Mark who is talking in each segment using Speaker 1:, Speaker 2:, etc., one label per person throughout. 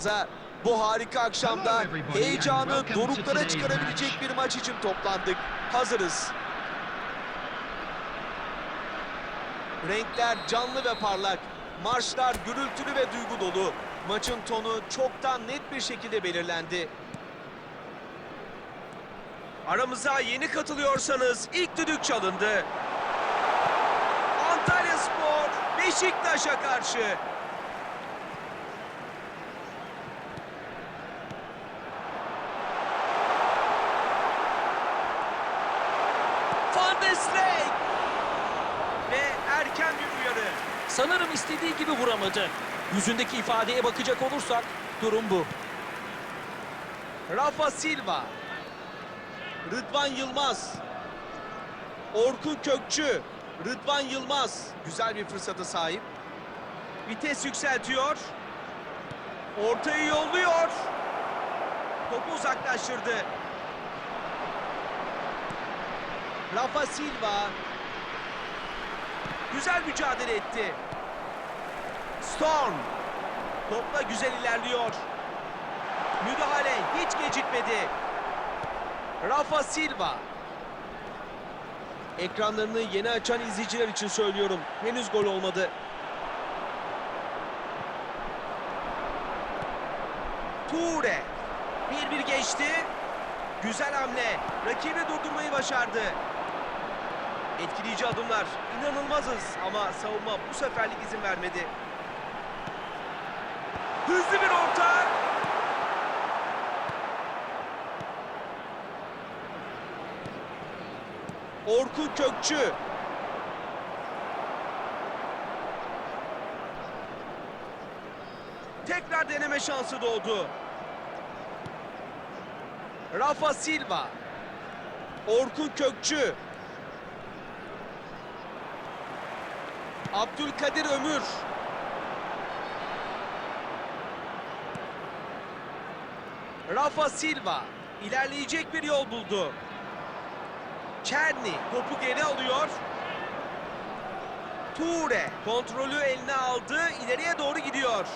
Speaker 1: fazla. Bu harika akşamda heyecanı doruklara çıkarabilecek bir maç için toplandık. Hazırız. Renkler canlı ve parlak. Marşlar gürültülü ve duygu dolu. Maçın tonu çoktan net bir şekilde belirlendi. Aramıza yeni katılıyorsanız ilk düdük çalındı. Antalya Spor Beşiktaş'a karşı. Sleek. Ve erken bir uyarı.
Speaker 2: Sanırım istediği gibi vuramadı. Yüzündeki ifadeye bakacak olursak durum bu.
Speaker 1: Rafa Silva. Rıdvan Yılmaz. Orkun Kökçü. Rıdvan Yılmaz. Güzel bir fırsata sahip. Vites yükseltiyor. Ortayı yolluyor. Topu uzaklaştırdı. Rafa Silva. Güzel mücadele etti. Storm. Topla güzel ilerliyor. Müdahale hiç gecikmedi. Rafa Silva. Ekranlarını yeni açan izleyiciler için söylüyorum. Henüz gol olmadı. Ture. Bir bir geçti. Güzel hamle. Rakibi durdurmayı başardı. Etkileyici adımlar. İnanılmazız ama savunma bu seferlik izin vermedi. Hızlı bir orta. Orkun Kökçü. Tekrar deneme şansı doğdu. Rafa Silva. Orkun Kökçü. Abdülkadir Ömür. Rafa Silva ilerleyecek bir yol buldu. Çerni topu geri alıyor. Ture kontrolü eline aldı. ileriye doğru gidiyor.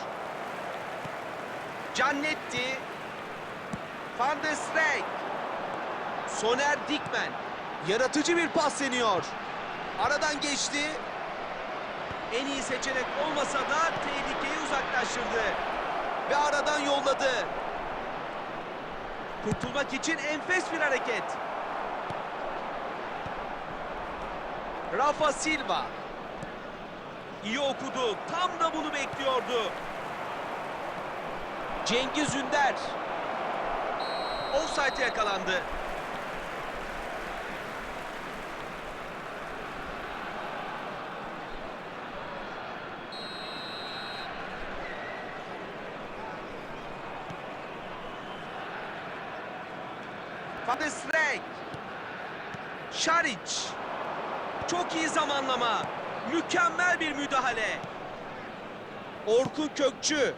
Speaker 1: Cannetti. Van der Streek. Soner Dikmen. Yaratıcı bir pas deniyor. Aradan geçti. En iyi seçenek olmasa da tehlikeyi uzaklaştırdı. Ve aradan yolladı. Kurtulmak için enfes bir hareket. Rafa Silva. İyi okudu. Tam da bunu bekliyordu. Cengiz Ünder. Offside'e yakalandı. Van der Streek. Şaric. Çok iyi zamanlama. Mükemmel bir müdahale. Orkun Kökçü.